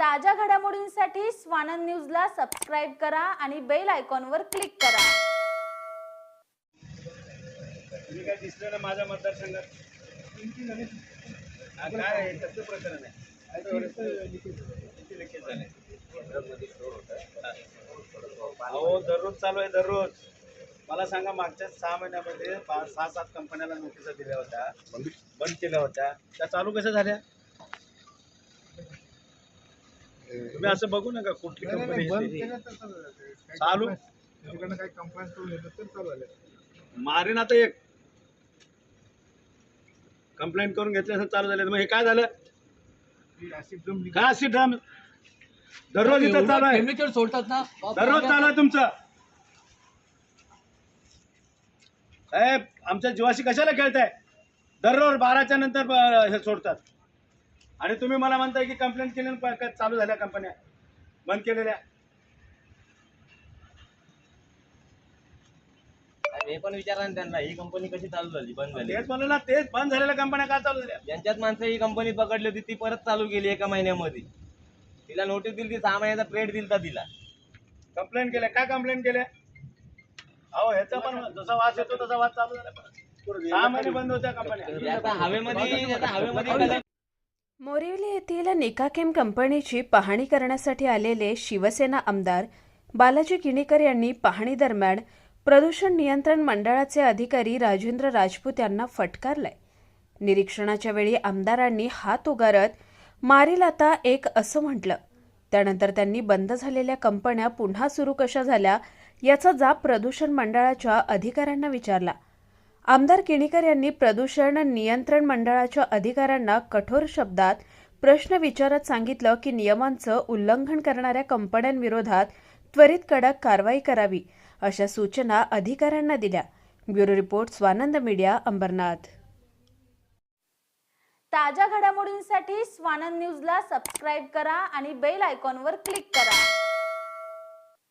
ताज्या घडामोडींसाठी स्वानंद न्यूजला सबस्क्राईब करा आणि बेल आयकॉनवर क्लिक करा. तुम्ही काय दिसलं ना माझ्या मतदारसंघात? हा, काय आहे? प्रकरण आहे. किती झाले? अहो दररोज चालू आहे दररोज. मला सांगा मागच्या सहा महिन्यामध्ये पाच सहा सात कंपन्याला नोटिसा दिल्या होत्या बंद केल्या होत्या. त्या चालू कशा झाल्या? तुम्ही असं बघू नका कुठली कंपनी चालू. तिकडनं काही कंप्लेंट करून येतात तर चालू झाले. मारेन आता एक. कंप्लेंट करून घेतल्यास चालू झाले. मग हे काय झालं? काय अशी ड्राम दररोज इथं चालू आहे. केमिकल सोडतात ना? दररोज चालू आहे तुमचं. साहेब आमच्या जीवाशी कशाला खेळताय? दररोज बाराच्या नंतर हे सोडतात. आणि तुम्ही मला म्हणताय की कंप्लेंट केली चालू झाल्या कंपन्या बंद केलेल्या. हे पण विचारा ना त्यांना ही कंपनी कशी चालू झाली? बंद झाली. तेच म्हणलं ना तेच बंद झालेल्या कंपन्या का चालू झाल्या? ज्यांच्यात माणसं ही कंपनी पकडली होती ती परत चालू केली एका महिन्यामध्ये. तिला नोटीस दिली ती सहा महिन्याचा पिरियड दिलता तिला. कंप्लेंट केल्या. काय कंप्लेंट केल्या? अहो ह्याचा पण जसा वास येतो तसा वास चालू झाला. सहा महिने बंद होत्या कंपन्या आता हवेमध्ये आता हवेमध्ये मोरिवली येथील निकाकेम कंपनीची पाहणी करण्यासाठी आलेले शिवसेना आमदार बालाजी किणीकर यांनी पाहणी दरम्यान प्रदूषण नियंत्रण मंडळाचे अधिकारी राजेंद्र राजपूत यांना फटकारलाय निरीक्षणाच्या वेळी आमदारांनी हात उगारत मारील आता एक असं म्हटलं. त्यानंतर त्यांनी बंद झालेल्या कंपन्या पुन्हा सुरू कशा झाल्या याचा जाब प्रदूषण मंडळाच्या अधिकाऱ्यांना विचारला. आमदार किणीकर यांनी प्रदूषण नियंत्रण मंडळाच्या अधिकाऱ्यांना कठोर शब्दात प्रश्न विचारत सांगितलं की नियमांचं उल्लंघन करणाऱ्या कंपन्यांविरोधात त्वरित कडक कारवाई करावी अशा सूचना अधिकाऱ्यांना दिल्या. Bureau report Swanand media Ambarnath. ताज्या घडामोडींसाठी स्वानंद न्यूजला सबस्क्राईब करा आणि बेल आयकॉनवर क्लिक करा.